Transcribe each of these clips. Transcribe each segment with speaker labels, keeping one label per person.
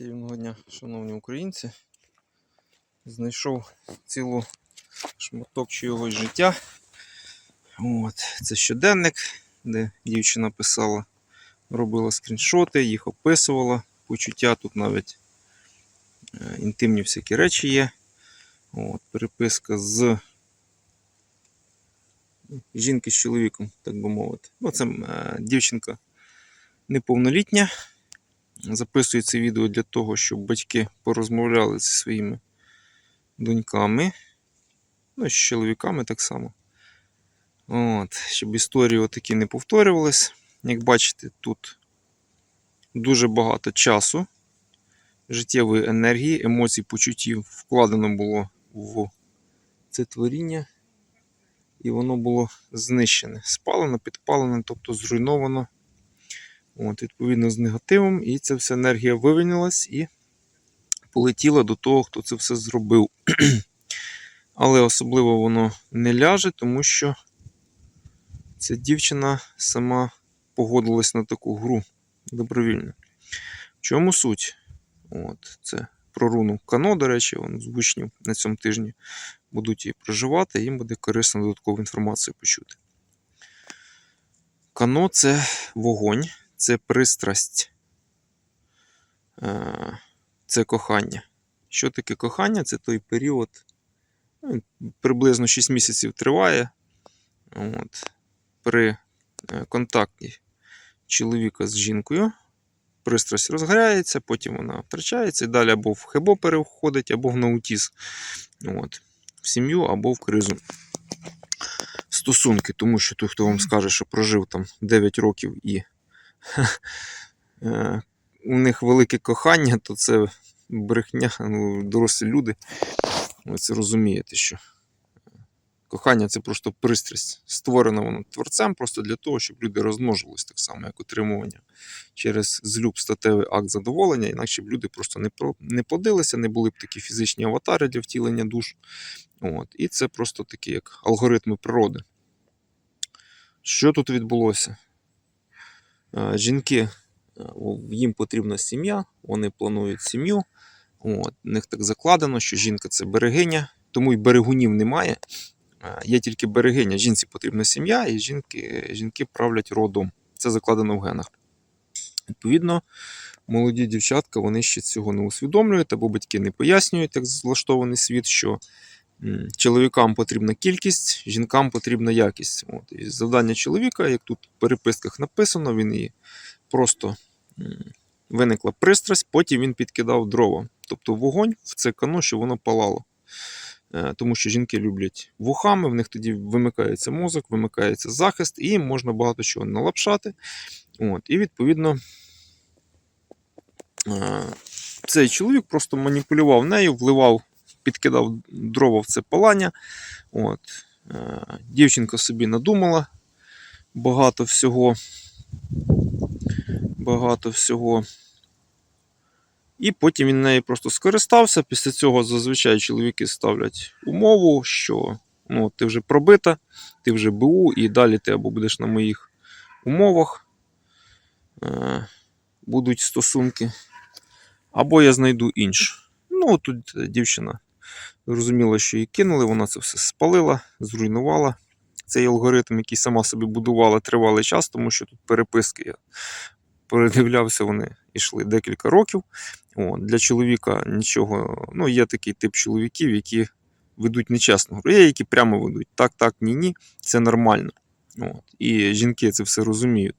Speaker 1: Чарівного дня, шановні українці. Знайшов цілу шматок чогось життя. От, це щоденник, де дівчина писала, робила скріншоти, їх описувала. Почуття тут навіть е, інтимні всякі речі є. От, переписка з жінки з чоловіком, так би мовити. Ну, це е, дівчинка неповнолітня. Записую це відео для того, щоб батьки порозмовляли зі своїми доньками. Ну, і з чоловіками так само. От, щоб історії отакі не повторювались. Як бачите, тут дуже багато часу, життєвої енергії, емоцій, почуттів вкладено було в це творіння. І воно було знищене, спалено, підпалено, тобто зруйновано. От, Відповідно, з негативом, і ця вся енергія вивільнилась і полетіла до того, хто це все зробив. Але особливо воно не ляже, тому що ця дівчина сама погодилась на таку гру добровільно. В чому суть? От, Це про руну Кано, до речі, з учнів на цьому тижні будуть її проживати, їм буде корисно додаткову інформацію почути. Кано це вогонь це пристрасть, Е, це кохання. Що таке кохання? Це той період, ну, приблизно 6 місяців триває. От, При е, контакті чоловіка з жінкою. Пристрасть розгоряється, потім вона втрачається і далі або в хебо переходить, або в наутіз. От, в сім'ю, або в кризу. Стосунки, тому що той, хто вам скаже, що прожив там 9 років і у них велике кохання, то це брехня, ну, дорослі люди. Ви це розумієте, що кохання це просто пристрасть. Створено воно творцем просто для того, щоб люди розмножились так само, як отримування через злюб статевий акт задоволення, інакше б люди просто не не плодилися, не були б такі фізичні аватари для втілення душ. От. І це просто такі як алгоритми природи. Що тут відбулося? Е, Жінки, е, їм потрібна сім'я, вони планують сім'ю. От, в них так закладено, що жінка це берегиня, тому й берегунів немає. Е, Є тільки берегиня. Жінці потрібна сім'я, і жінки, жінки правлять родом. Це закладено в генах. Відповідно, молоді дівчатка вони ще цього не усвідомлюють, або батьки не пояснюють, як влаштований світ, що чоловікам потрібна кількість, жінкам потрібна якість. От. І завдання чоловіка, як тут в переписках написано, він її просто виникла пристрасть, потім він підкидав дрова. Тобто вогонь в це кано, що воно палало. Е, Тому що жінки люблять вухами, в них тоді вимикається мозок, вимикається захист, і їм можна багато чого налапшати. От, і відповідно е, цей чоловік просто маніпулював нею, вливав, підкидав дрова в це палання. От, е, дівчинка собі надумала багато всього. Багато всього. І потім він нею просто скористався. Після цього зазвичай чоловіки ставлять умову, що ну, ти вже пробита, ти вже БУ, і далі ти або будеш на моїх умовах. Е, будуть стосунки. Або я знайду іншу. Ну, тут дівчина зрозуміла, що її кинули, вона це все спалила, зруйнувала. Цей алгоритм, який сама собі будувала тривалий час, тому що тут переписки я передивлявся, вони йшли декілька років. О, для чоловіка нічого. Ну, є такий тип чоловіків, які ведуть нечесну. Є, які прямо ведуть так, так, ні, ні. Це нормально. От. І жінки це все розуміють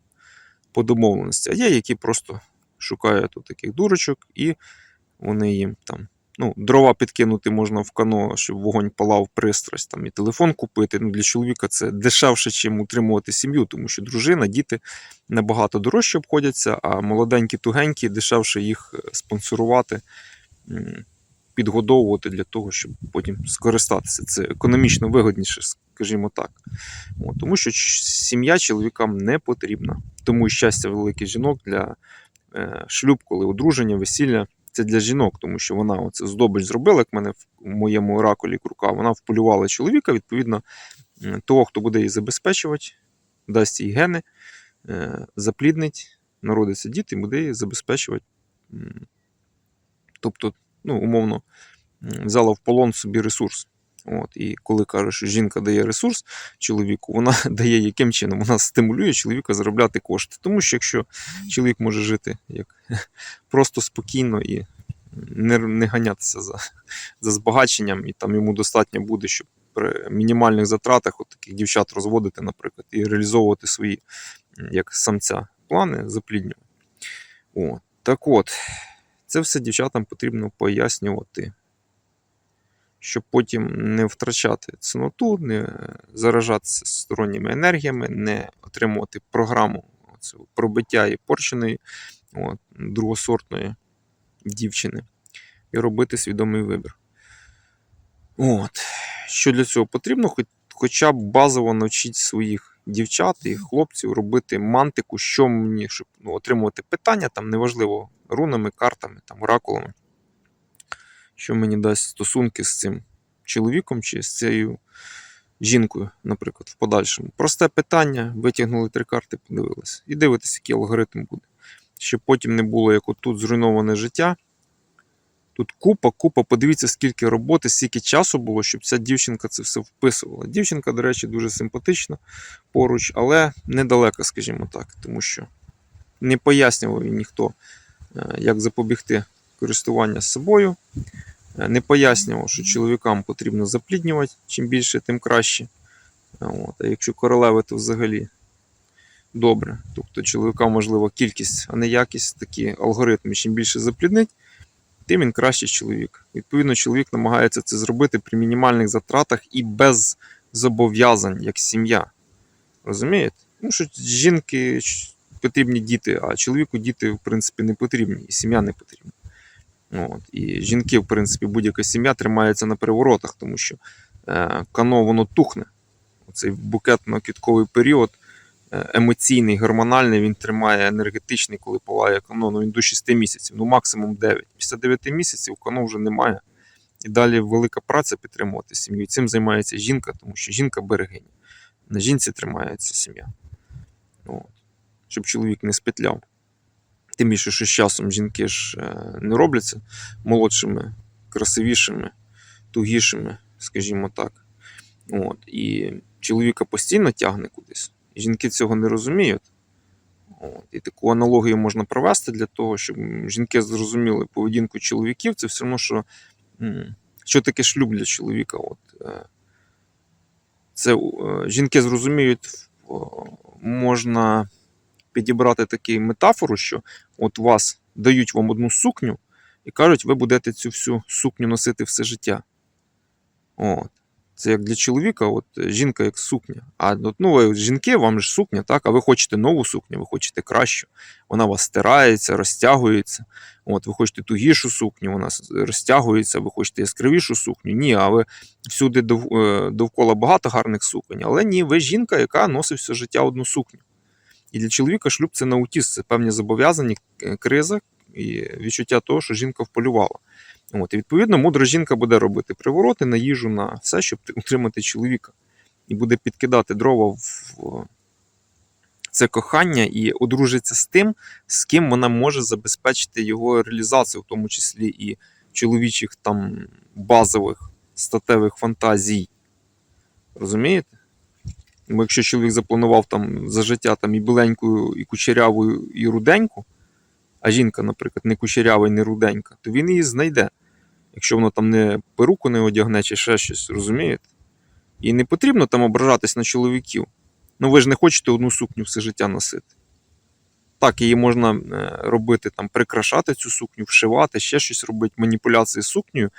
Speaker 1: по домовленості. А є, які просто шукають таких дурочок, і вони їм там. Ну, дрова підкинути можна в кано, щоб вогонь палав пристрасть, там, і телефон купити. Ну, для чоловіка це дешевше, чим утримувати сім'ю, тому що дружина, діти набагато дорожче обходяться, а молоденькі, тугенькі, дешевше їх е, спонсорувати, підгодовувати для того, щоб потім скористатися. Це економічно вигодніше, скажімо так. От, тому що сім'я чоловікам не потрібна. Тому і щастя великих жінок для е, шлюб, коли одруження, весілля. Це для жінок, тому що вона оце здобич зробила, як в мене в моєму оракулі крука. Вона вполювала чоловіка, відповідно, того, хто буде її забезпечувати, дасть їй гени, е, запліднить, народиться діти і буде її забезпечувати Тобто, ну, умовно, взяла в полон собі ресурс. От, і коли кажуть, що жінка дає ресурс чоловіку, вона дає яким чином? Вона стимулює чоловіка заробляти кошти. Тому що якщо чоловік може жити як просто спокійно і не, не ганятися за, за збагаченням, і там йому достатньо буде, щоб при мінімальних затратах от таких дівчат розводити, наприклад, і реалізовувати свої як самця плани запліднювання. О, так от, це все дівчатам потрібно пояснювати, щоб потім не втрачати ціноту, не заражатися сторонніми енергіями, не отримувати програму оцього пробиття і порченої от, другосортної дівчини і робити свідомий вибір. От. Що для цього потрібно? Хоча б базово навчити своїх дівчат і хлопців робити мантику, що мені, щоб ну, отримувати питання, там неважливо, рунами, картами, там, оракулами, що мені дасть стосунки з цим чоловіком чи з цією жінкою, наприклад, в подальшому. Просте питання, витягнули три карти, подивилися. І дивитися, який алгоритм буде. Щоб потім не було як отут зруйноване життя. Тут купа, купа, подивіться, скільки роботи, скільки часу було, щоб ця дівчинка це все вписувала. Дівчинка, до речі, дуже симпатична поруч, але недалека, скажімо так, тому що не пояснював їй ніхто, е, як запобігти користування собою. Е, Не пояснював, що чоловікам потрібно запліднювати, чим більше, тим краще. Е, От. А якщо королеви, то взагалі добре. Тобто чоловікам важлива кількість, а не якість, такі алгоритми. Чим більше запліднить, тим він кращий чоловік. Відповідно, чоловік намагається це зробити при мінімальних затратах і без зобов'язань, як сім'я. Розумієте? Ну, що жінки потрібні діти, а чоловіку діти, в принципі, не потрібні, і сім'я не потрібна. От. І жінки, в принципі, будь-яка сім'я тримається на переворотах, тому що е, кано воно тухне. Оцей букетно-квітковий період е, емоційний, гормональний, він тримає енергетичний, коли палає кано, ну він до 6 місяців, ну максимум 9. Після 9 місяців кано вже немає. І далі велика праця підтримувати сім'ю. І цим займається жінка, тому що жінка берегиня. На жінці тримається сім'я. От. Щоб чоловік не спетляв. Тим більше, що з часом жінки ж е, не робляться молодшими, красивішими, тугішими, скажімо так. От. І чоловіка постійно тягне кудись. Жінки цього не розуміють. От. І таку аналогію можна провести для того, щоб жінки зрозуміли поведінку чоловіків. Це все одно, що, що таке шлюб для чоловіка. От. е, Це е, жінки зрозуміють, можна підібрати таку метафору, що от вас дають вам одну сукню і кажуть, ви будете цю всю сукню носити все життя. От. Це як для чоловіка, от жінка як сукня. А от, ну, жінки, вам ж сукня, так? А ви хочете нову сукню, ви хочете кращу. Вона у вас стирається, розтягується. От, ви хочете тугішу сукню, вона розтягується, ви хочете яскравішу сукню. Ні, а ви всюди е, довкола багато гарних суконь. Але ні, ви жінка, яка носить все життя одну сукню. І для чоловіка шлюб це наутіс, це певні зобов'язані, криза і відчуття того, що жінка вполювала. От, і відповідно, мудра жінка буде робити привороти на їжу, на все, щоб утримати чоловіка. І буде підкидати дрова в це кохання і одружиться з тим, з ким вона може забезпечити його реалізацію, в тому числі і чоловічих там базових статевих фантазій. Розумієте? Бо якщо чоловік запланував там за життя там і біленьку, і кучеряву, і руденьку, а жінка, наприклад, не кучерява і не руденька, то він її знайде. Якщо воно там не перуку не одягне чи ще щось, розумієте? І не потрібно там ображатись на чоловіків. Ну ви ж не хочете одну сукню все життя носити. Так, її можна е, робити, там, прикрашати цю сукню, вшивати, ще щось робити, маніпуляції з сукнею,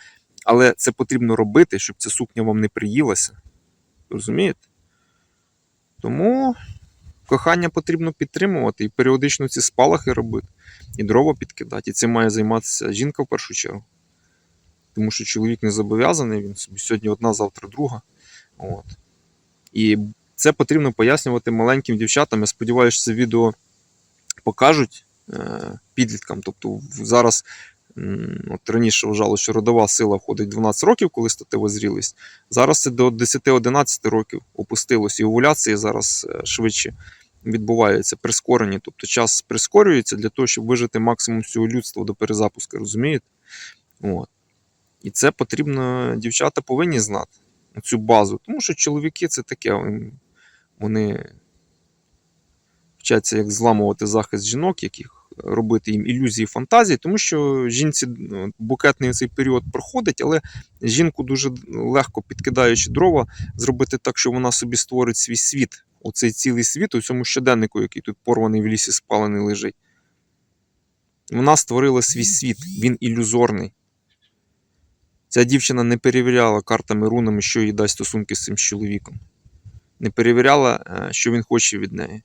Speaker 1: але це потрібно робити, щоб ця сукня вам не приїлася. Розумієте? Тому кохання потрібно підтримувати і періодично ці спалахи робити, і дрова підкидати. І цим має займатися жінка в першу чергу. Тому що чоловік не зобов'язаний, він собі сьогодні одна, завтра друга. От. І це потрібно пояснювати маленьким дівчатам. Я сподіваюся, це відео покажуть е, підліткам. Тобто зараз от раніше вважало, що родова сила входить 12 років, коли статева зрілість. Зараз це до 10-11 років опустилось, і овуляція зараз е, швидше відбуваються прискорені. Тобто час прискорюється для того, щоб вижити максимум всього людства до перезапуску, розумієте? От. І це потрібно, дівчата повинні знати цю базу. Тому що чоловіки це таке, вони вчаться, як зламувати захист жінок, яких робити їм ілюзії фантазії, тому що жінці ну, букетний цей період проходить, але жінку дуже легко підкидаючи дрова, зробити так, що вона собі створить свій світ. Оцей цілий світ у цьому щоденнику, який тут порваний в лісі спалений лежить. Вона створила свій світ, він ілюзорний. Ця дівчина не перевіряла картами, рунами, що їй дасть стосунки з цим чоловіком. Не перевіряла, е, що він хоче від неї.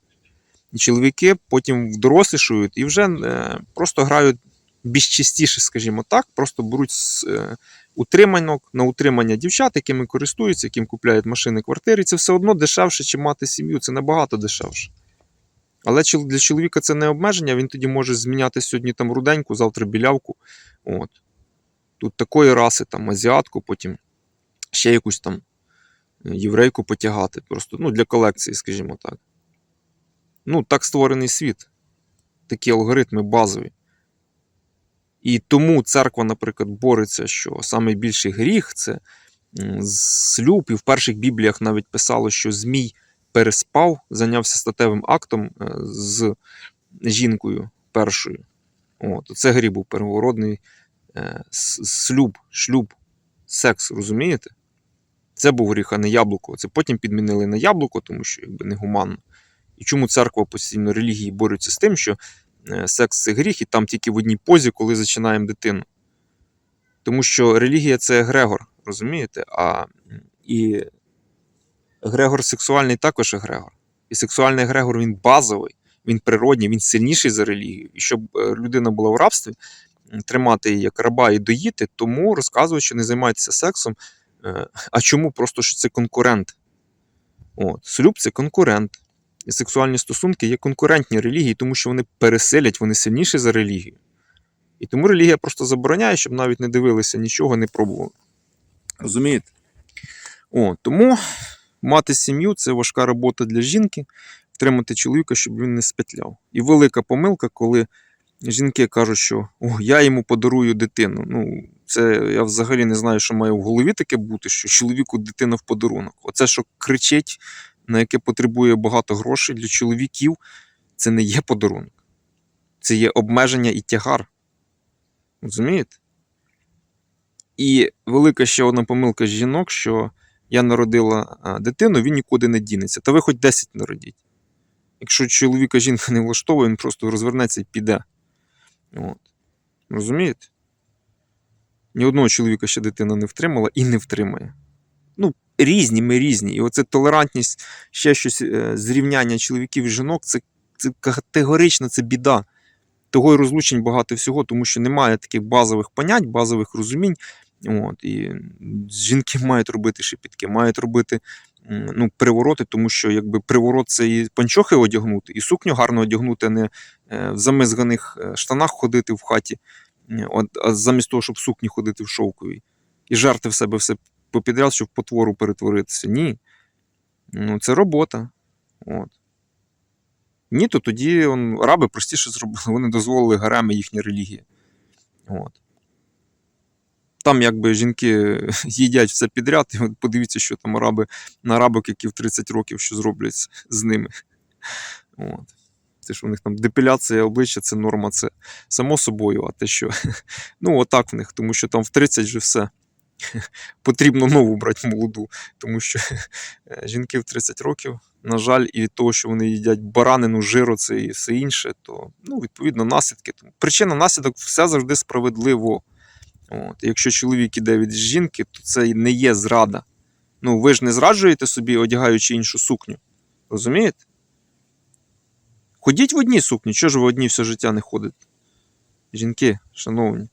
Speaker 1: І чоловіки потім вдорослішують і вже е, просто грають більш частіше, скажімо так, просто беруть е, утриманок на утримання дівчат, якими користуються, яким купляють машини, квартири. Це все одно дешевше, чим мати сім'ю. Це набагато дешевше. Але для чоловіка це не обмеження, він тоді може зміняти сьогодні там руденьку, завтра білявку. От. Тут такої раси, там, азіатку, потім ще якусь там е, єврейку потягати. Просто ну, для колекції, скажімо так. Ну, так створений світ. Такі алгоритми базові. І тому церква, наприклад, бореться, що найбільший гріх це слюб, і в перших бібліях навіть писало, що Змій переспав, зайнявся статевим актом е, з жінкою першою. От, це гріх був первородний е, слюб, шлюб, секс, розумієте? Це був гріх, а не яблуко. Це потім підмінили на яблуко, тому що якби негуманно. І чому церква постійно релігії борються з тим, що е, секс це гріх, і там тільки в одній позі, коли зачинаємо дитину. Тому що релігія це егрегор, розумієте? А і егрегор сексуальний також егрегор. І сексуальний егрегор він базовий, він природній, він сильніший за релігію. І щоб е, людина була в рабстві, тримати її як раба і доїти, тому розказують, що не займайтеся сексом. Е, А чому? Просто що це конкурент. От. Шлюб це конкурент. І сексуальні стосунки є конкурентні релігії, тому що вони переселять, вони сильніші за релігію. І тому релігія просто забороняє, щоб навіть не дивилися нічого, не пробували. Розумієте? О, тому мати сім'ю це важка робота для жінки, втримати чоловіка, щоб він не спетляв. І велика помилка, коли жінки кажуть, що о, я йому подарую дитину. Ну, це я взагалі не знаю, що має в голові таке бути, що чоловіку дитина в подарунок. Оце, що кричить, на яке потребує багато грошей для чоловіків, це не є подарунок. Це є обмеження і тягар. Розумієте? І велика ще одна помилка жінок, що я народила дитину, він нікуди не дінеться. Та ви хоч 10 народіть. Якщо чоловіка жінка не влаштовує, він просто розвернеться і піде. От. Розумієте? Ні одного чоловіка ще дитина не втримала і не втримає. Ну, різні, ми різні. І оце толерантність, ще щось е, зрівняння чоловіків і жінок, це, це категорично це біда. Того й розлучень багато всього, тому що немає таких базових понять, базових розумінь. От, і жінки мають робити шепітки, мають робити ну, привороти, тому що якби приворот це і панчохи одягнути, і сукню гарно одягнути, а не е, в замизганих е, штанах ходити в хаті, от, а замість того, щоб сукні ходити в шовковій, і жарти в себе все попідряд, щоб потвору перетворитися. Ні. Ну, це робота. От. Ні, то тоді он, раби простіше зробили, вони дозволили гарами їхня релігія. От. Там якби жінки їдять все підряд, і подивіться, що там араби на арабок, які в 30 років що зроблять з- ними. От. Те, що в них там депіляція обличчя, це норма, це само собою, а те, що ну, отак в них, тому що там в 30 вже все. Потрібно нову брати молоду, тому що е, жінки в 30 років, на жаль, і від того, що вони їдять баранину, жиро, це і все інше, то ну, відповідно наслідки. Причина наслідок все завжди справедливо. От. Якщо чоловік іде від жінки, то це не є зрада. Ну, ви ж не зраджуєте собі, одягаючи іншу сукню. Розумієте? Ходіть в одній сукні, чого ж ви в одній все життя не ходите? Жінки, шановні.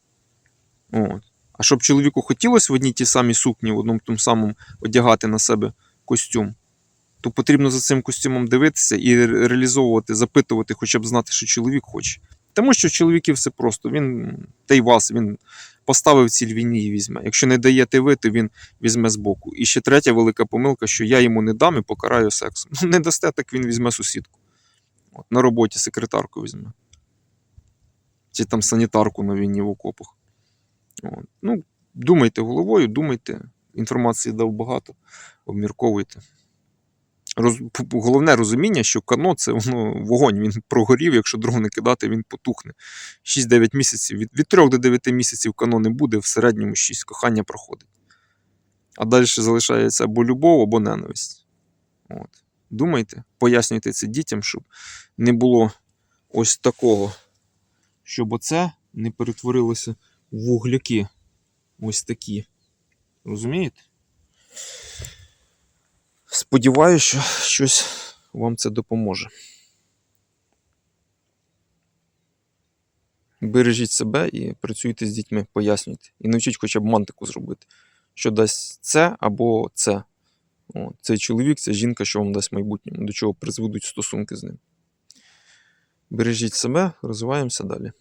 Speaker 1: От. А щоб чоловіку хотілося в одній тій самій сукні, в одному тому самому одягати на себе костюм, то потрібно за цим костюмом дивитися і реалізовувати, запитувати, хоча б знати, що чоловік хоче. Тому що чоловіків все просто. Він та й вас, він поставив ціль війні і візьме. Якщо не даєте ви, то він візьме з боку. І ще третя велика помилка, що я йому не дам і покараю сексом. Ну, не дасте, так він візьме сусідку. От, на роботі секретарку візьме. Чи там санітарку на війні в окопах. Ну, думайте головою, думайте. Інформації дав багато, обмірковуйте. Роз... Головне розуміння, що кано це воно вогонь, він прогорів, якщо дров не кидати, він потухне. 6-9 місяців. Від, від 3 до 9 місяців кано не буде, в середньому 6 кохання проходить. А далі залишається або любов, або ненависть. От. Думайте, пояснюйте це дітям, щоб не було ось такого, щоб оце не перетворилося вугляки. Ось такі. Розумієте? Сподіваюся, що щось вам це допоможе. Бережіть себе і працюйте з дітьми, пояснюйте. І навчіть хоча б мантику зробити, що дасть це або це. О, цей чоловік, ця жінка, що вам дасть майбутньому, до чого призведуть стосунки з ним. Бережіть себе, розвиваємося далі.